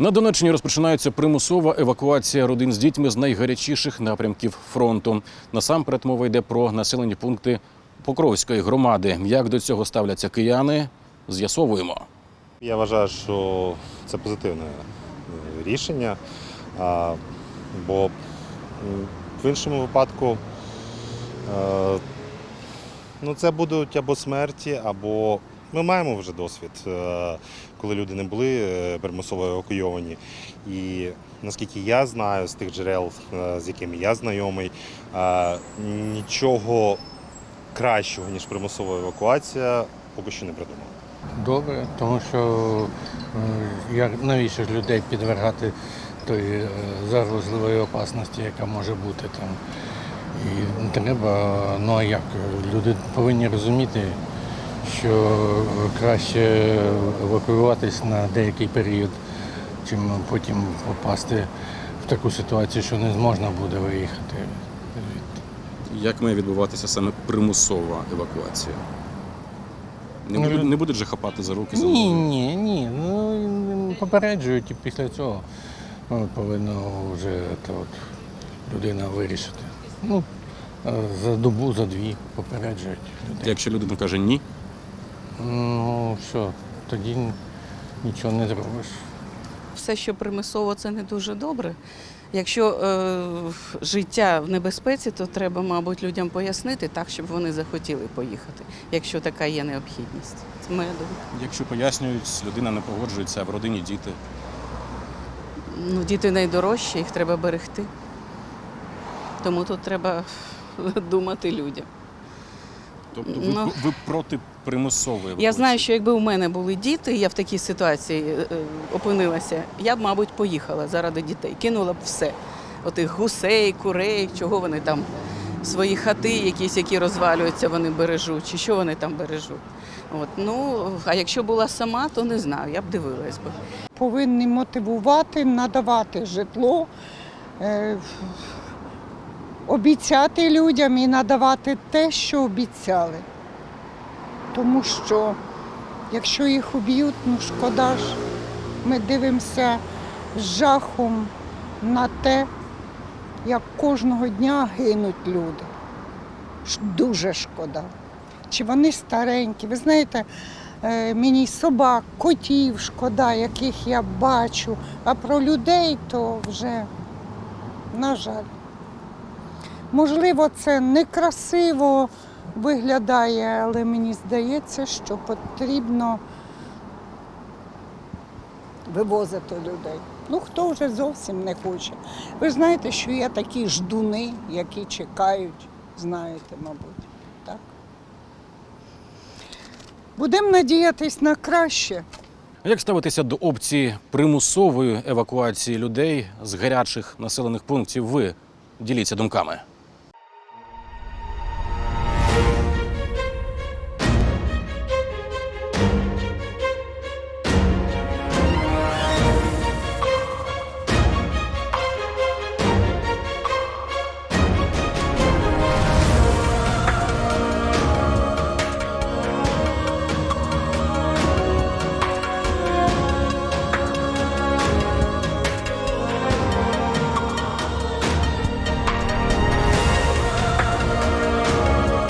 На Донеччині розпочинається примусова евакуація родин з дітьми з найгарячіших напрямків фронту. Насамперед мова йде про населені пункти Покровської громади. Як до цього ставляться кияни, з'ясовуємо. Я вважаю, що це позитивне е, рішення, бо в іншому випадку е, ну, це будуть або смерті, або ми маємо вже досвід, е, коли люди не були е, примусово евакуйовані. І наскільки я знаю з тих джерел, е, з якими я знайомий, нічого кращого, ніж примусова евакуація, поки що не придумав. Добре, тому що як навіщо ж людей підвергати тої е, загрозливої опасності, яка може бути там. І треба, ну а як? Люди повинні розуміти, що краще евакуюватись на деякий період, чим потім попасти в таку ситуацію, що не зможна буде виїхати. Як має відбуватися саме примусова евакуація? Не Ну, будуть, не будуть же хапати за руки за Ні, ноги? ні, ні. Ну попереджують і після цього ну, повинна вже та от людина вирішити. Ну, е, за добу, за дві попереджують людей. Якщо людина каже ні, Ну що, тоді нічого не зробиш. Все, що примусово, це не дуже добре. Якщо е, життя в небезпеці, то треба, мабуть, людям пояснити так, щоб вони захотіли поїхати, якщо така є необхідність. Це моя думка. якщо пояснюють, людина не погоджується, а в родині діти. Ну, діти найдорожчі, їх треба берегти. Тому тут треба думати людям. Тобто ви, Ну. ви проти примусової? Я знаю, що якби у мене були діти, я в такій ситуації е, е, опинилася, я б, мабуть, поїхала заради дітей. Кинула б все. Отих гусей, курей, чого вони там, свої хати, якісь, які розвалюються, вони бережуть, чи що вони там бережуть. От, ну, а якщо була сама, то не знаю, я б дивилась би. повинні мотивувати, надавати житло, е, обіцяти людям і надавати те, що обіцяли. Тому що якщо їх уб'ють, ну шкода ж, ми дивимося з жахом на те, як кожного дня гинуть люди. Дуже шкода. Чи вони старенькі? Ви знаєте, Е, Мені собак, котів шкода, яких я бачу, а про людей то вже, на жаль. Можливо, це некрасиво виглядає, але мені здається, що потрібно вивозити людей. Ну, хто вже зовсім не хоче. Ви знаєте, що є такі ждуни, які чекають, знаєте, мабуть. Так? Будемо надіятись на краще. Як ставитися до опції примусової евакуації людей з гарячих населених пунктів? Ви діліться думками.